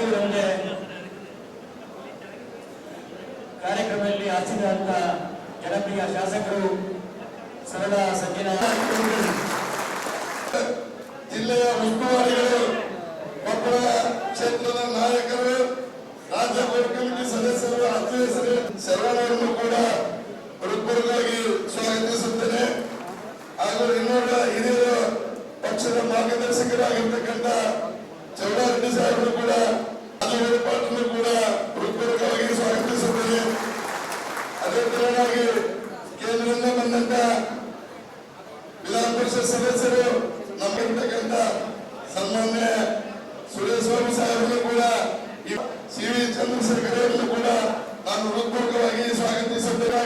ಬದುಕಿಗೆ ಒಂದೇ ಕಾರ್ಯಕ್ರಮದಲ್ಲಿ ಆಚಿದಂತ ಜನಪ್ರಿಯ ಶಾಸಕರು ಸರಳ ಸಜ್ಜನ ಜಿಲ್ಲೆಯ ಉಸ್ತುವಾರಿಗಳು ಕೊಪ್ಪಳ ಕ್ಷೇತ್ರದ ನಾಯಕರು, ರಾಜ್ಯ ಕಮಿಟಿ ಸದಸ್ಯರು ಅಧ್ಯಕ್ಷರು ಶರಣರನ್ನು ಕೂಡ ಹೃತ್ಪೂರ್ವವಾಗಿ ಸ್ವಾಗತಿಸುತ್ತೇನೆ. ಹಾಗೂ ಇನ್ನೊಬ್ಬ ಹಿರಿಯ ಪಕ್ಷದ ಮಾರ್ಗದರ್ಶಕರಾಗಿರ್ತಕ್ಕಂಥ ಚೌಡಾರೆಡ್ಡಿ ಸಾಹೇಬರು ಕೂಡ ಪಾರ್ಟಿನೂ ಕೂಡ ಹೃತ್ಪೂರ್ವಕವಾಗಿ ಸ್ವಾಗತಿಸುತ್ತದೆ ಅದೇ ತರನಾಗಿ ಕೇಂದ್ರದಿಂದ ಬಂದಂತ ವಿಧಾನ ಸದಸ್ಯರು ನಮ್ಮಿರ್ತಕ್ಕಂಥ ಸನ್ಮಾನ್ಯ ಸುರೇಶ್ವಾಮಿ ಸಾಹೇಬರು ಕೂಡ ಸಿ ವಿ ಚಂದ್ರಶೇಖರ್ ಕೂಡ ನಾನು ಹೃತ್ಪೂರ್ವಕವಾಗಿ ಸ್ವಾಗತಿಸುತ್ತೇನೆ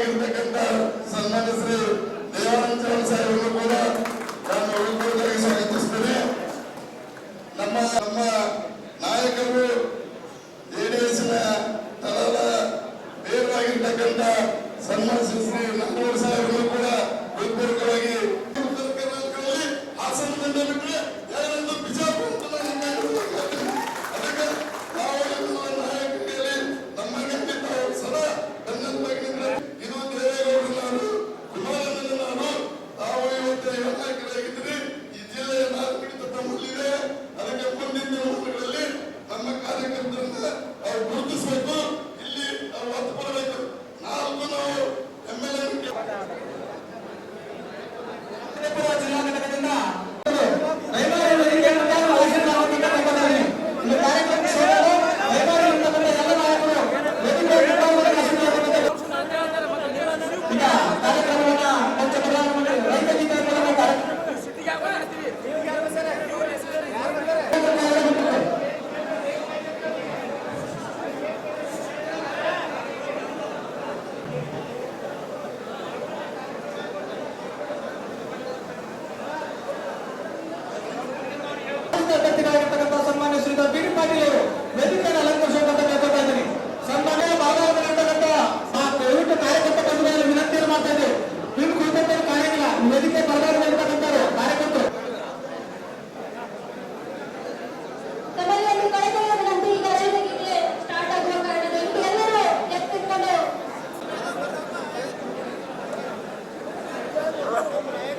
Okay.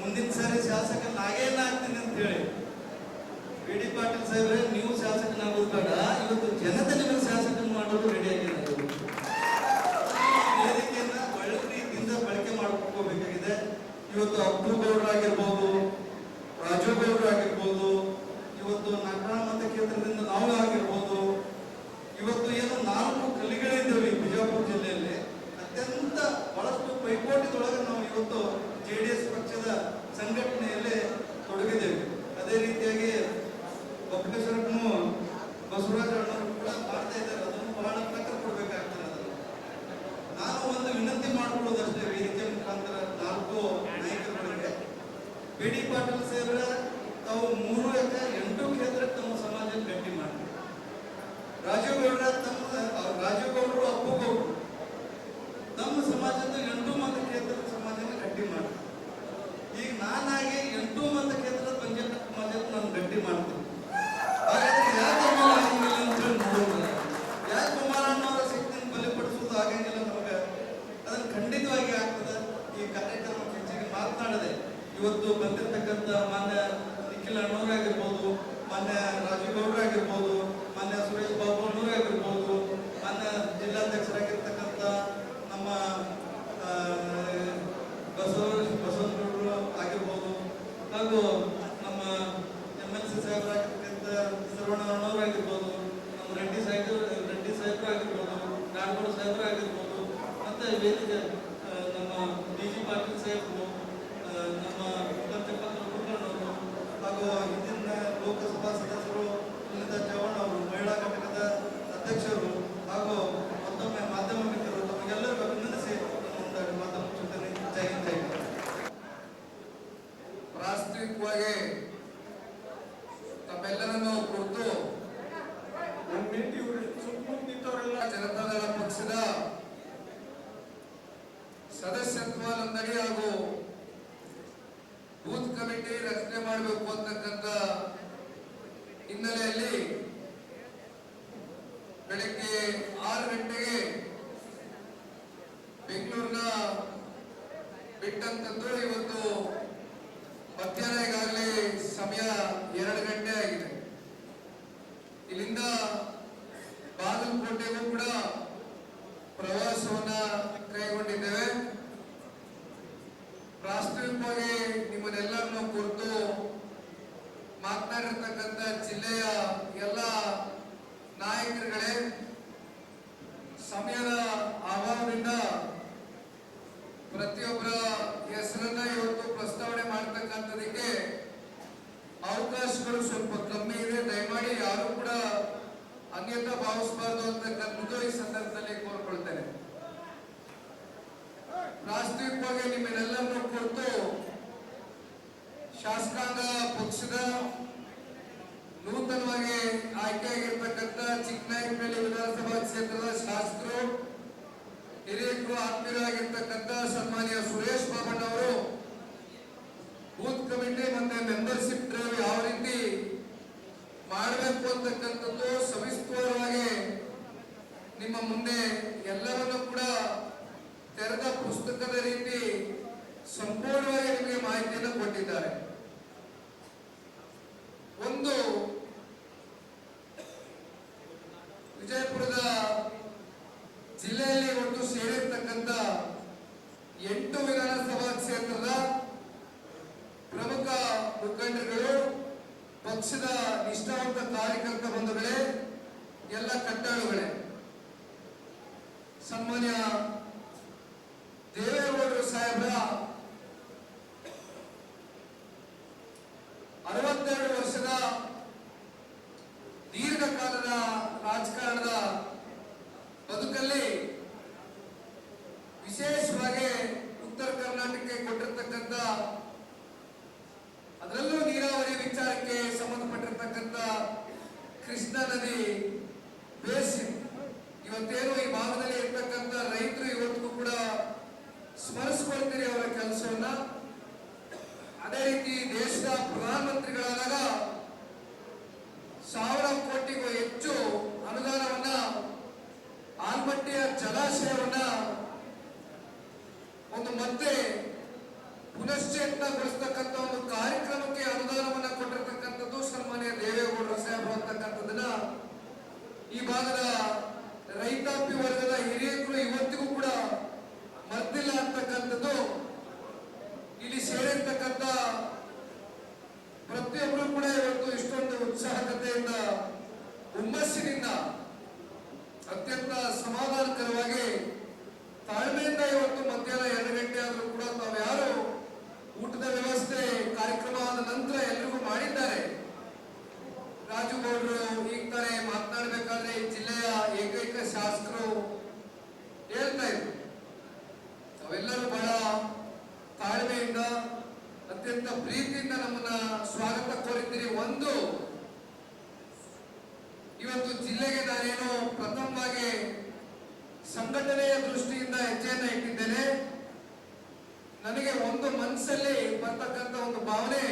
ಮುಂದಿನ ಸಾರಿ ಶಾಸಕ ನಾಗೇನ ಆಗ್ತೀನಿ ಅಂತ ಹೇಳಿ. ಬಿ ಡಿ ಪಾಟೀಲ್ ಸಾಹೇಬ್ರೆ, ನೀವು ಶಾಸಕನಾಗೋದು ಬೇಡ. ಇವತ್ತು ಜನತೆ ನಿಮ್ಮ ಶಾಸಕನ ಮಾಡೋದು ರೆಡಿ ಆಗಿರೋದು. ಒಳ್ಳೆ ರೀತಿಯಿಂದ ಬಳಕೆ ಮಾಡ್ಕೋಬೇಕಾಗಿದೆ. ಇವತ್ತು ಅಬ್ದು ಗೌಡ್ರು ಆಗಿರ್ಬೋದು, ರಾಜು ಗೌಡ್ರು ಆಗಿರ್ಬೋದು, ಇವತ್ತು ನಗರ ಮತಕ್ಷೇತ್ರದಿಂದ ನಾವು ಆಗಿರ್ಬೋದು. ಇವತ್ತು ಏನು ನಾಲ್ಕು ಕಲಿಗಳಿದ್ದೇವೆ ಬಿಜಾಪುರ ಜಿಲ್ಲೆಯಲ್ಲಿ. ಅತ್ಯಂತ ಬಹಳಷ್ಟು ಪೈಪೋಟಿದೊಳಗೆ ಇವತ್ತು ಜೆ ಡಿ ಎಸ್ ಪಕ್ಷದ ಸಂಘಟನೆಯಲ್ಲಿ ತೊಡಗಿದ್ದೇವೆ. ಅದೇ ರೀತಿಯಾಗಿ ಬೊಕ್ಕೇಶ್ವರಕ್ಕೂ ಬಸವರಾಜ ಅಣ್ಣವರು ಕೂಡ ಮಾಡ್ತಾ ಇದ್ದಾರೆ. ಅದನ್ನು ಬಹಳ ಪ್ರಕಾರ ಕೊಡಬೇಕಾಗ್ತದೆ ನಾನು ಒಂದು ವಿನಂತಿ ಮಾಡಿಕೊಳ್ಳೋದಷ್ಟೇ ವೇದಿಕೆ ಮುಖಾಂತರ ನಾಲ್ಕು ನಾಯಕರುಗಳಿಗೆ. ಬಿ ಡಿ ಪಾಟೀಲ್ ಸೇರ ತಾವು ಮೂರು ಎಕರೆ ಎಂಟು ಕ್ಷೇತ್ರ ತಮ್ಮ ಸಮಾಜ ಭೇಟಿ ಮಾಡಿದ್ರು. ರಾಜೀವ್ ಗೌಡ ತಮ್ಮ, ರಾಜೀವ್ ಗೌಡರು ಅಪ್ಪು ಗೌಡರು. ತಮ್ಮ ಸಮಾಜದ ಎಂಟು ಮತ ಕ್ಷೇತ್ರದ ಸಮಾಜನ ಗಟ್ಟಿ ಮಾಡಿ ಈಗ ನಾನಾಗಿ ಎಂಟು ಮತ ಕೇಂದ್ರದ ಪಂಚಾಯತ್ ಸಮಾಜದ ನಾನು ಗಟ್ಟಿ ಮಾಡ್ತೀನಿ. ಯಾಕೆ ಅಂತ ಹೇಳಿ ಯಾಕೆ ಆಗಂಗಿಲ್ಲ ನಮಗೆ. ಖಂಡಿತವಾಗಿ ಈ ಕಾರ್ಯಕ್ರಮ ಹೆಚ್ಚಿಗೆ ಮಾತನಾಡದೆ ಇವತ್ತು ಬಂದಿರತಕ್ಕಂಥ ಮಾನ್ಯ ನಿಖಿಲ್ ಅಣ್ಣವರಾಗಿರ್ಬೋದು, ಮಾನ್ಯ ರಾಜೀವ್ ಗೌಡ್ರಾಗಿರ್ಬೋದು ಮಾನ್ಯ ಸುರೇಶ್ ಬಾಬು ಅಣ್ಣವರಾಗಿರ್ಬೋದು ಮಾನ್ಯ ಜಿಲ್ಲಾಧ್ಯಕ್ಷರಾಗಿರ್ತಕ್ಕಂಥ ನಮ್ಮ ಆ, ಬಸವ ಬಸವನಗೌಡರು ಆಗಿರ್ಬೋದು ಹಾಗೂ ನಮ್ಮ ಎಂ ಎಲ್ ಸಿ ಸಾಹೇಬರಾಗಿರ್ತಕ್ಕಂಥ ಸರ್ವಣ್ಣನವರಾಗಿರ್ಬೋದು ನಮ್ಮ ರೆಡ್ಡಿ ಸಾಹೇಬ್ ರೆಡ್ಡಿ ಸಾಹೇಬ್ರು ಆಗಿರ್ಬೋದು ನಾಡಗೌಡ ಸಾಹೇಬ್ರು ಆಗಿರ್ಬೋದು, ಮತ್ತೆ ವೇದಿಕೆ ನಮ್ಮ ಡಿ ಜಿ ಪಾಟೀಲ್ ಸಾಹೇಬ್ರು ನಮ್ಮ ಉಪನ್ಯಾಸಕರು ಕುಲಕರ್ಣಿ ಅವರು, ಹಾಗೂ ಹಿಂದಿನ ಲೋಕಸಭಾ ಸದಸ್ಯರು ಇಲ್ಲಿಂದ ಚವ್ಹಾಣ್ ಅವರು, ಮಹಿಳಾ ಘಟಕದ ಅಧ್ಯಕ್ಷರು, ಹಾಗೂ ಮತ್ತೊಮ್ಮೆ ಮಾಧ್ಯಮ ಮಿತ್ರರು, ತಮಗೆಲ್ಲರಿಗೂ ಅಭಿನಂದಿಸಿ ನಾನು ಒಂದೆರಡು ಮಾತು ಮುಗಿಸುತ್ತೇನೆ ಜೈ ಜೈ. ಪ್ರಾಸ್ತಾವಿಕವಾಗಿ ಶಾಸಕಾಂಗ ಪಕ್ಷದ ನೂತನವಾಗಿ ಆಯ್ಕೆಯಾಗಿರ್ತಕ್ಕಂಥ ಚಿಕ್ಕನಾಯಕನಹಳ್ಳಿ ವಿಧಾನಸಭಾ ಕ್ಷೇತ್ರದ ಶಾಸಕರು ಹಿರಿಯರು ಆತ್ಮೀಯರಾಗಿರ್ತಕ್ಕಂಥ ಸನ್ಮಾನ್ಯ ಸುರೇಶ್ ಬಾಬಣ್ಣ ಅವರು ಬೂತ್ ಕಮಿಟಿ ಮತ್ತೆ ಮೆಂಬರ್ಶಿಪ್ ಡ್ರೈವ್ ಯಾವ ರೀತಿ ಮಾಡಬೇಕು ಅಂತಕ್ಕಂಥದ್ದು ಸವಿಸ್ತರವಾಗಿ ನಿಮ್ಮ ಮುಂದೆ ಎಲ್ಲರನ್ನು ಕೂಡ ತೆರೆದ ಪುಸ್ತಕದ ರೀತಿ ಸಂಪೂರ್ಣವಾಗಿ ನಿಮಗೆ ಮಾಹಿತಿಯನ್ನು ಕೊಟ್ಟಿದ್ದಾರೆ. ಒಂದು ವಿಜಯಪುರದ ಜಿಲ್ಲೆಯಲ್ಲಿ ಒಟ್ಟು ಸೇರಿರ್ತಕ್ಕಂಥ ಎಂಟು ವಿಧಾನಸಭಾ ಕ್ಷೇತ್ರದ ಪ್ರಮುಖ ಮುಖಂಡರುಗಳು, ಪಕ್ಷದ ನಿಷ್ಠಾವಂತ ಕಾರ್ಯಕರ್ತ ಬಂಧುಗಳೇ, ಎಲ್ಲ ಕಟ್ಟಾಳುಗಳೇ ಸನ್ಮಾನ್ಯ ಅಂತಕ್ಕಂಥ ಒಂದು ಭಾವನೆ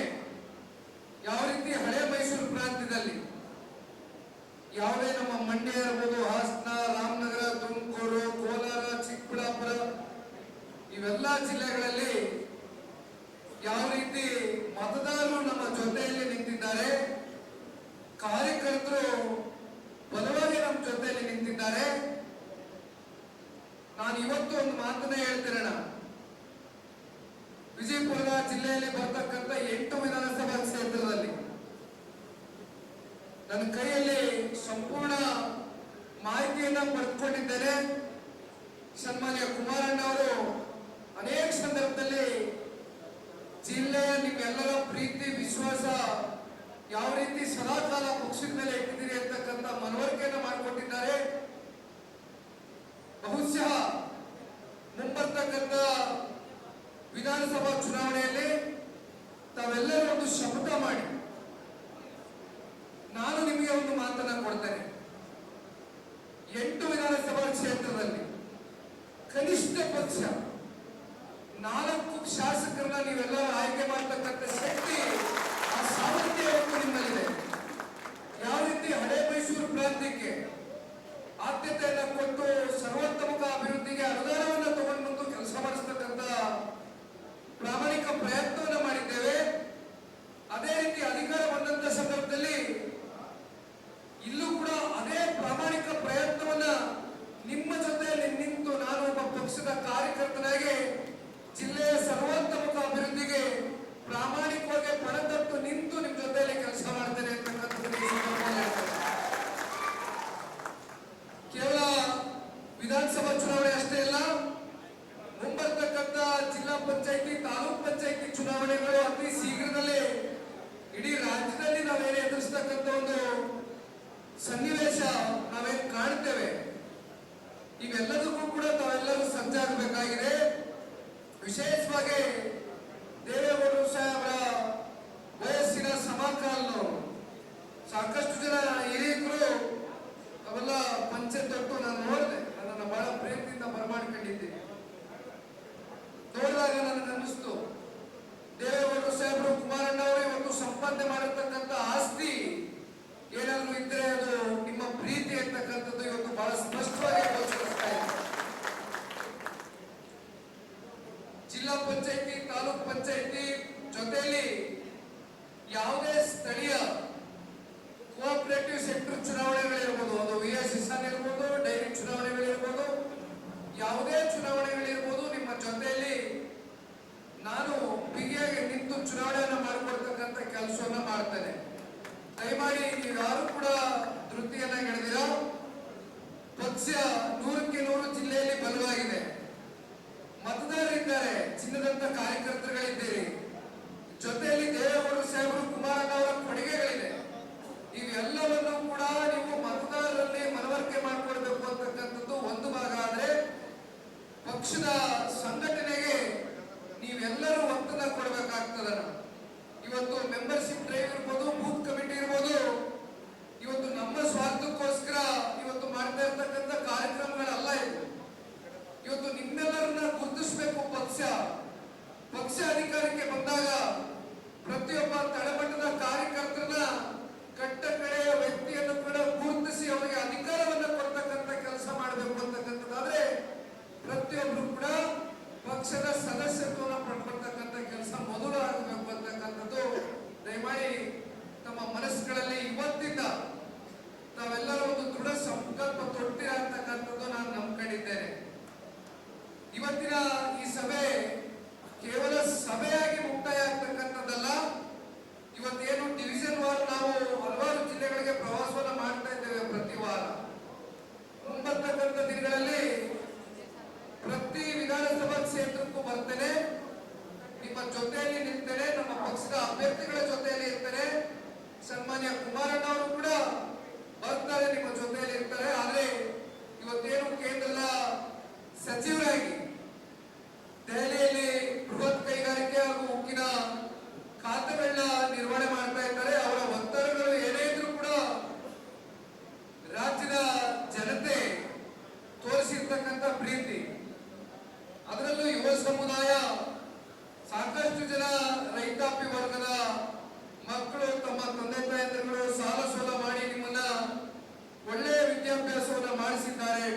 ನಿಮ್ಮೆಲ್ಲರ ಪ್ರೀತಿ, ವಿಶ್ವಾಸ ಯಾವ ರೀತಿ ಸದಾ ಕಾಲ ಮೇಲೆ ಇಟ್ಟಿದ್ದೀರಿ ಅಂತಕ್ಕಂಥ ಮನವರಿಕೆಯನ್ನು ಮಾಡಿಕೊಟ್ಟಿದ್ದಾರೆ. ಬಹುಶಃ ಮುಂಬರ್ತಕ್ಕಂಥ ವಿಧಾನಸಭಾ ಚುನಾವಣೆಯಲ್ಲಿ ತಾವೆಲ್ಲರೂ ಒಂದು ಶಪಥ ಮಾಡಿ, ನಾನು ನಿಮಗೆ ಒಂದು ಮಾತನ್ನು ಕೊಡ್ತೇನೆ.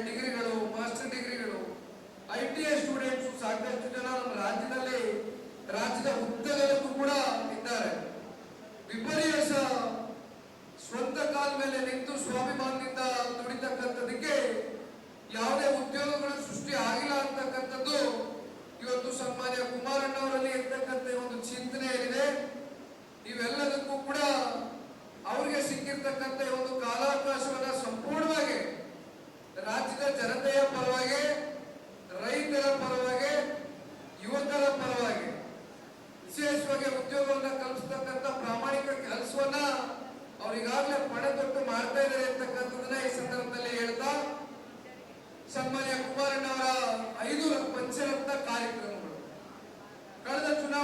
ಡಿಗ್ರಿಗಳು ಮಾಸ್ಟರ್ ಡಿಗ್ರಿಗಳು. ಐ ಟಿ ಐ ಸ್ಟೂಡೆಂಟ್ಸ್ ಸಾಕಷ್ಟು ಜನ ನಮ್ಮ ರಾಜ್ಯದಲ್ಲಿ, ರಾಜ್ಯದ ಉದ್ದಗಲಕ್ಕೂ ಕೂಡ ಇದ್ದಾರೆ ವಿಪರ್ಯಾಸ ಸ್ವಂತ ಕಾಲ ಮೇಲೆ ನಿಂತು ಸ್ವಾಭಿಮಾನದಿಂದ ದುಡಿತಕ್ಕಂಥದಕ್ಕೆ ಯಾವುದೇ ಉದ್ಯೋಗಗಳು ಸೃಷ್ಟಿ ಆಗಿಲ್ಲ ಅಂತಕ್ಕಂಥದ್ದು ಇವತ್ತು ಸನ್ಮಾನ್ಯ ಕುಮಾರಣ್ಣವರಲ್ಲಿ ಇರ್ತಕ್ಕಂಥ ಒಂದು ಚಿಂತನೆ ಏನಿದೆ, ಇವೆಲ್ಲದಕ್ಕೂ ಕೂಡ ಅವರಿಗೆ ಸಿಕ್ಕಿರ್ತಕ್ಕಂಥ ಒಂದು ಕಾಲಾವಕಾಶವನ್ನ ಸಂಪೂರ್ಣವಾಗಿ ರಾಜ್ಯದ ಜನತೆಯ ಪರವಾಗಿ, ರೈತರ ಪರವಾಗಿ, ಯುವಕರ ಪರವಾಗಿ ವಿಶೇಷವಾಗಿ ಉದ್ಯೋಗವನ್ನು ಕಲ್ಪಿಸ್ತಕ್ಕಂಥ ಪ್ರಾಮಾಣಿಕ ಕೆಲಸವನ್ನ ಅವರಿಗಾಗಲೇ ಪಣ ತೊಟ್ಟು ಮಾಡ್ತಾ ಇದ್ದಾರೆ ಅಂತಕ್ಕಂಥದನ್ನ ಈ ಸಂದರ್ಭದಲ್ಲಿ ಹೇಳ್ತಾ, ಸನ್ಮಾನ್ಯ ಕುಮಾರಣ್ಣವರ ಐದು ಪಂಚರತ್ನ ಕಾರ್ಯಕ್ರಮಗಳು. ಕಳೆದ ಚುನಾವಣೆ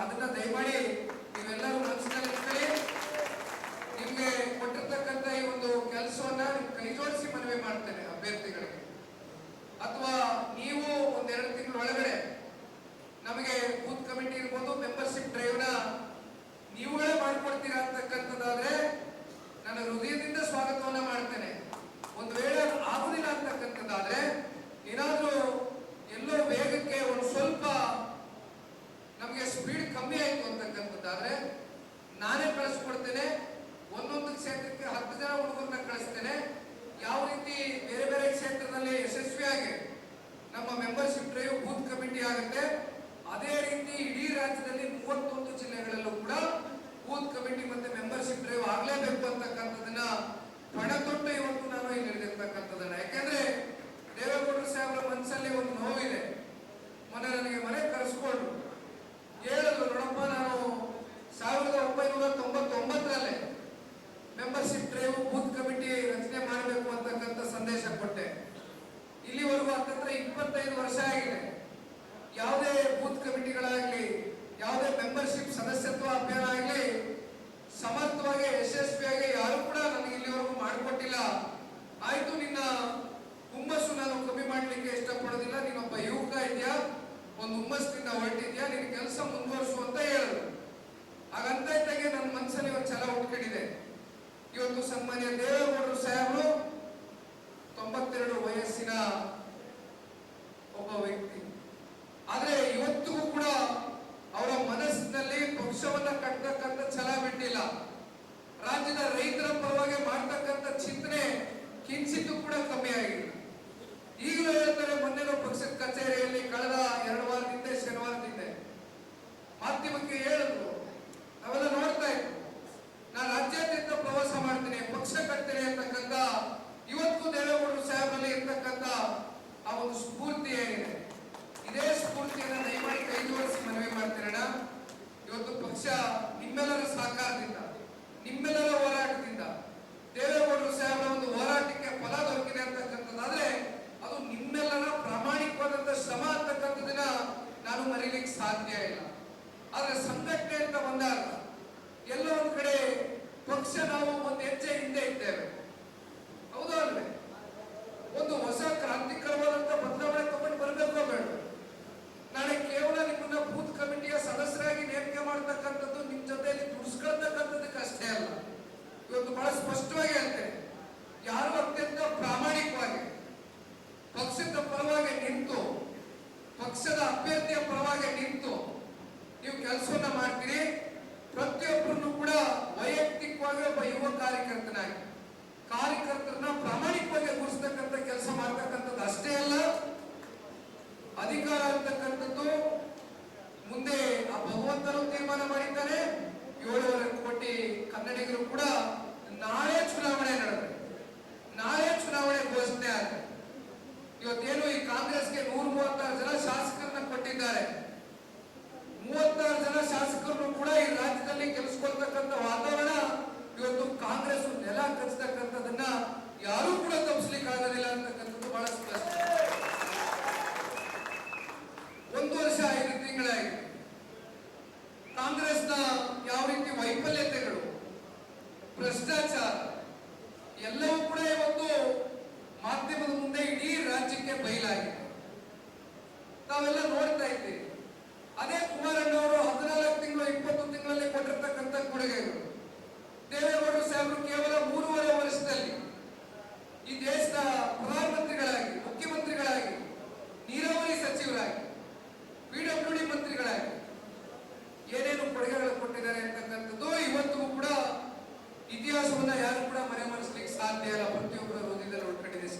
咱们的正规的。ಹೆಜ್ಜೆ ಹಿಂದೆ ಇದ್ದೇವೆ. ಹೌದಾ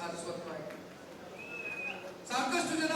ಉಳ್ಕೊಂಡಿದೆ ಶಾಶ್ವತವಾಗಿ ಸಾಕಷ್ಟು ಜನ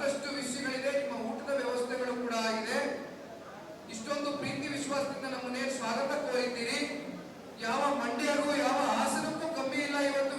ಸಾಕಷ್ಟು ವಿಷಯಗಳಿದೆ ನಿಮ್ಮ ಊಟದ ವ್ಯವಸ್ಥೆಗಳು ಕೂಡ ಆಗಿದೆ ಇಷ್ಟೊಂದು ಪ್ರೀತಿ ವಿಶ್ವಾಸದಿಂದ ನಮ್ಮನ್ನೇ ಸ್ವಾಗತ ಕೋರಿದ್ದೀರಿ. ಯಾವ ಮಂಡ್ಯಗೂ ಯಾವ ಹಾಸನಕ್ಕೂ ಕಮ್ಮಿ ಇಲ್ಲ ಇವತ್ತು.